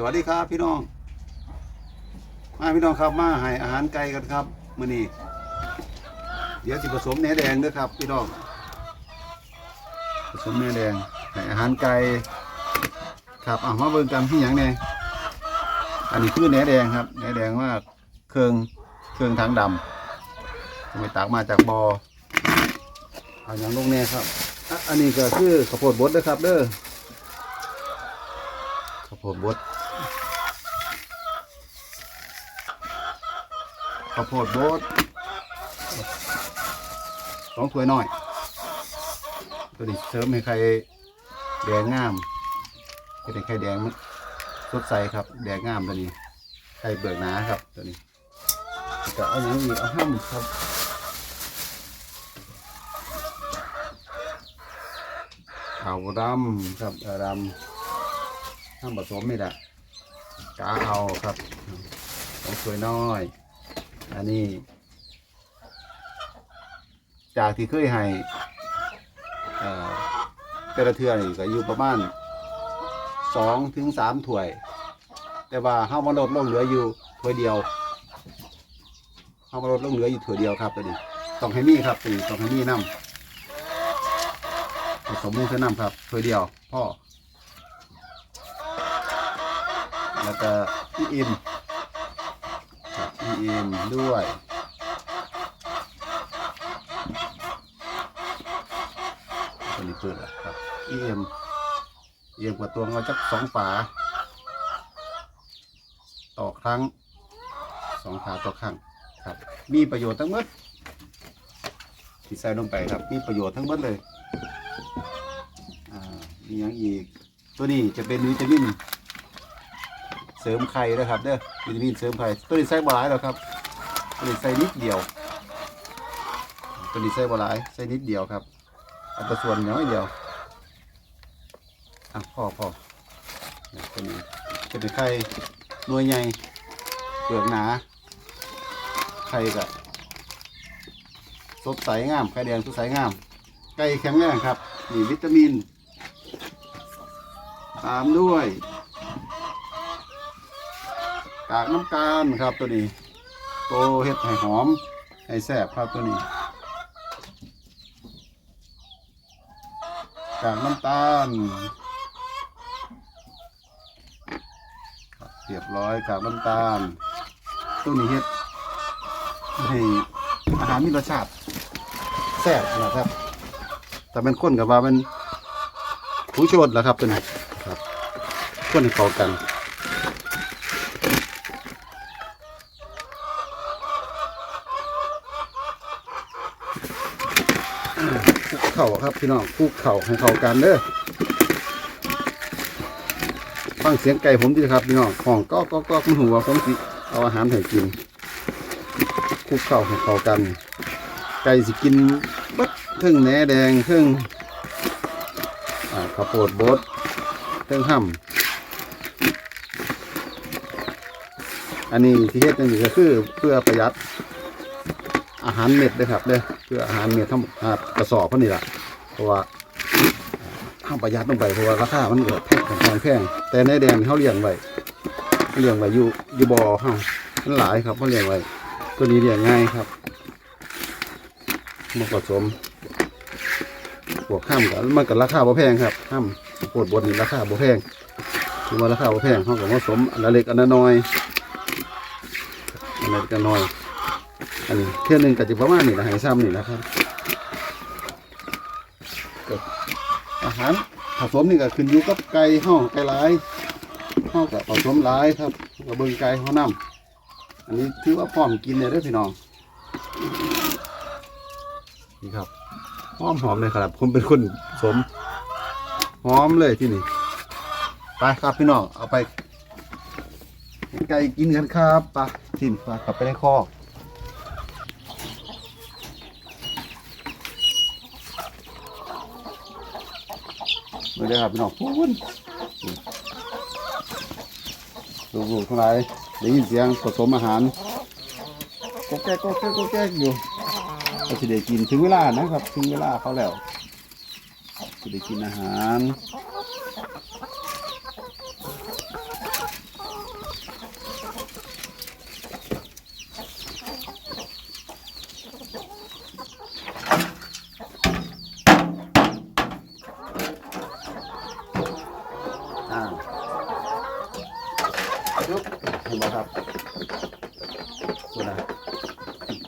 สวัสดีครับพี่น้อง มาพี่น้องครับมาให้อาหารไก่กันครับมื้อนี้เดี๋ยวสิผสมแหนแดงด้วยครับ พี่น้อง ผสมแหนแดงให้อาหารไก่ครับอะมาเบิ่งกันที่หยังเนี่ยอันนี้คือแหนแดงครับแหนแดงว่าเครื่องเครื่องทางดำไปตักมาจากบอ่อเอาอย่างลงแน่ครับ อันนี้ก็คือข้าวโพดบดนะครับเด้อข้าวโพดบด ข้าวโพดโบดสองถ้วยน้อย ตัวนี้เสริมให้ไข่แดงงามให้ได้ไข่แดงมันสดใสครับ แดงงามตัวนี้ไข่เบิกหนาครับตัวนี้ก็เอาอย่างนี้เอาห้ามครับขาวดำครับดำห้ามผสมไม่ได้กาเอาครับสองถ้วยน้อย อันนี้ จากที่เคยให้เอ่อแต่ละเทือนี่ก็อยู่ประมาณสองถึงสามถ้วย แต่ว่าเฮามาลดลงเหลืออยู่ถ้วยเดียวเฮามาลดลงเหลืออยู่ถ้วยเดียวครับตัวนี้ต้องให้มีครับตัวนี้ต้องให้มีน้ำผสมมูลน้ำครับถ้วยเดียวพ่อแล้วก็อีอิม ครับ EM ด้วย ตัวนี้เปิดแล้วครับ EM EM กว่าตัวเราจักสองฝา ต่อครั้งสองฝาต่อครั้งครับ มีประโยชน์ทั้งหมดที่ใส่ลงไปครับ มีประโยชน์ทั้งหมดเลย อ่า มีอย่างอีก ตัวนี้จะเป็นวิตามิน เสริมไข่นะครับเด้อวิตามินเสริมไข่ตัวนี้ใส่บหลายหรอกครับตัวนี้ใส่นิดเดียว ตัวนี้ใส่บหลายใส่นิดเดียวครับอัตราส่วนน้อยเดียวอะพอพอเนี่ยตัวนี้จะเป็นไข่หน่วยใหญ่เปลือกหนาไข่กับสดใสงามไข่แดงสดใสงามไก่แข็งแรงครับนี่วิตามิน ตามด้วย กากน้ำตาลครับตัวนี้โตเฮ็ดให้หอมให้แซ่บครับตัวนี้กากน้ำตาลครับเรียบร้อยกากน้ำตาลตัวนี้เฮ็ดให้อาหารมีรสชาติแซ่บนะครับ แต่เป็นข้นกับว่ามันผู้ชดแล้วครับตัวนี้ครับข้นให้เข้ากัน คลุก เข่าครับพี่น้องคลุกเข่าให้เข้ากันเด้อฟังเสียงไก่ผมดีครับพี่น้องของก็ก็ก็คุณหัวผมสิเอาอาหารให้กินคลุกเข่าให้เข้ากัน ไก่สิกินเบัดเครื่องแหนแดงเครื่องข้าวโพดบดเครื่องห่ำอันนี้ที่เฮ็ดนี่ก็คือเพื่อประหยัด อาหารเม็ดด้วยครับเด้อเพื่ออาหารเม็ดทั้งกระสอบพวกนี้แหละเพราะว่าห้ามประหยัดลงไปเพราะว่าราคามันเกิดแพงแพงแพงแต่ในแดนเขาเลี้ยงไว้เขาเลี้ยงไว้อยู่อยู่บ่อเฮามันหลายครับเขาเลี้ยงไว้ตัวนี้เลี้ยงง่ายครับมาผสมบวกข้ามกันมันกับราคาบ่แพงครับข้ามโคตรบนนี่ราคาบ่แพงคือว่าราคาบ่แพงเขากับผสมอันละเล็กอันละน้อยอันละเล็กอันละน้อย อันนี้เที่ยวหนึ่งก็จะประมาณนี้นะหายซ้ำนี่นะครับก็อาหารผสมนี่ก็ขึ้นอยู่กับไก่ห่อไก่หลายห่อกับผสมหลายครับกับเบิ่งไก่ห่อนำอันนี้ถือว่าพร้อมกินเลยเด้อพี่น้องนี่ครับหอมหอมเลยครับผมเป็นคนผสมหอมเลยที่นี่ไปครับพี่น้องเอาไปให้ไก่กินกันครับไปทิมไปกลับไปในคอก ไม่ได้ครับพี่น้องพูนลูกๆทั้งหลายได้ยินเสียงผสมอาหารก็แก๊กก็แก๊กก็แก๊กอยู่ก็จะได้กินถึงเวลานะครับ ถึงเวลาเขาแล้วจะได้กินอาหาร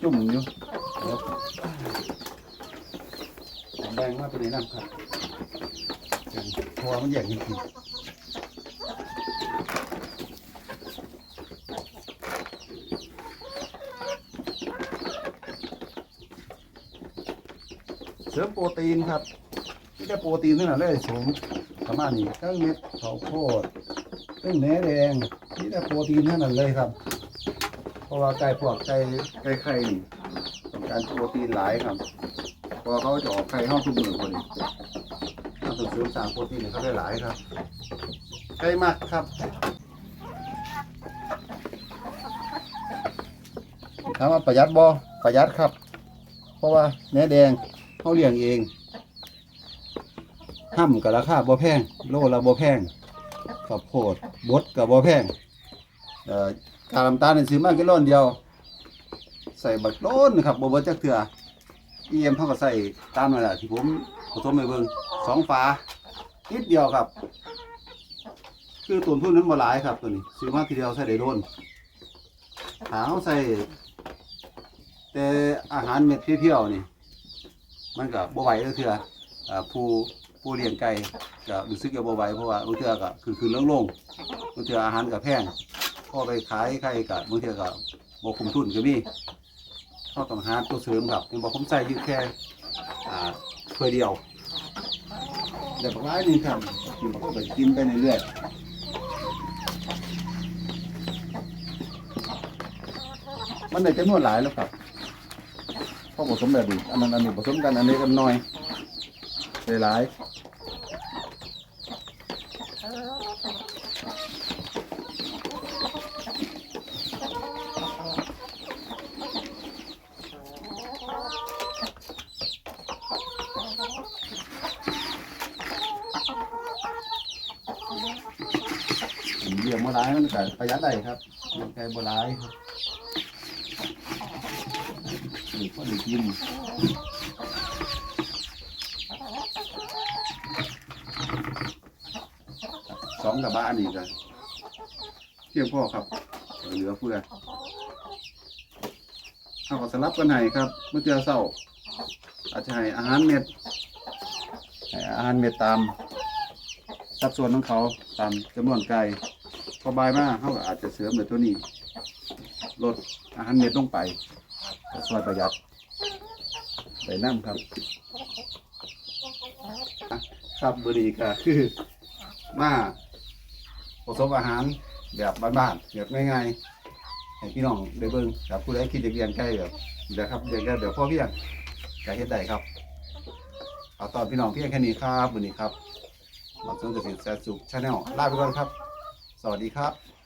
จุ่มอยู่เดี๋ยวแบ่งมาตัวนี้นะครับเพราะว่ามันแยกจริงๆเสริมโปรตีนครับที่ได้โปรตีนนั่นแหละเลยสูงประมาณนี้เครื่องเม็ดข้าวโพดเครื่องแหนแดงที่ได้โปรตีนนั่นนะเลยครับ เพราะว่าไก่พวกไก่ไก่ไข่นี่ต้องการโปรตีนหลายครับเพราะเขาจะออกไข่ห้องทุกมือคนถ้าต้องเสริมสร้างโปรตีนให้เขาได้หลายครับไก่มากครับถามว่าประหยัดบ่ประหยัดครับ เพราะว่าแหนแดงเขาเลี้ยงเองห้ำกับราคาบ่แพง โลละบ่แพงข้าวโพดบดกับบ่แพงเอ่อ กากน้ำตาลนี่ซื้อมากิโลเดียว ใส่บักโดนนะครับบ่เบิดจักเทื่อเอ็มเฮาก็ใส่ตามนั่นแหละที่ผมผสมไปเบิ่งสองฝานิดเดียวครับ คือต้นทุนนั้นบ่หลายครับตัวนี้ซื้อมาทีเดียวใส่ได้โดนหาเฮาใส่ แต่อาหารเม็ดเพียวๆนี่ มันก็บ่ไหวเทื่ออ่าผู้ผู้เลี้ยงไก่ก็รู้สึกจะบ่ไหวเพราะว่าบางเทื่อก็คือคือลงๆบางเทื่ออาหารก็แพง พอไปขายไข่กับบางทีก็บอกคุมทุนก็มีเขาต้องหาตัวเสริมครับยังบอกผมใส่ยืดแค่อ่าถ้วยเดียวเดี๋ยวปลายนี่ครับกินก็ไปกินไปเรื่อยๆมันได้จำนวนหลายแล้วครับพอผสมแบบนี้อันนั้นอันนี้ผสมกันอันนี้กันน้อยได้หลาย เลี้ยงบัวลายมันก็ประหยัดได้ครับเลี้ยงไก่บัวลายครับนี่พอได้กินสองกับบ้านนี่กันเพียงพ่อครับ เหลือเพื่อเอาก็สลับกันให้ครับ เมื่อเจอเศร้า อาจจะให้อาหารเม็ดให้อาหารเม็ดตามสัดส่วนของเขาตามจำนวนไก่ พอบายมากเขาก็อาจจะเสริมในตัวนี้ลดอาหารเม็ดลงไปก็ช่วยประหยัดใส่น้ำครับ ครับบรีก็คือมาผสมอาหารแบบบ้านๆแบบง่ายๆให้พี่น้องได้เบิ่งครับผู้ใดคิดจะเรียนไก่แบบเดี๋ยวครับเรียนไก่เดี๋ยวพ่อเพียงก็เฮ็ดได้ครับเอาตอนพี่น้องเพียงแค่นี้ครับวันนี้ครับมาสนเกษตรแสนสุขชาแนลลาไปก่อนครับ สวัสดีครับ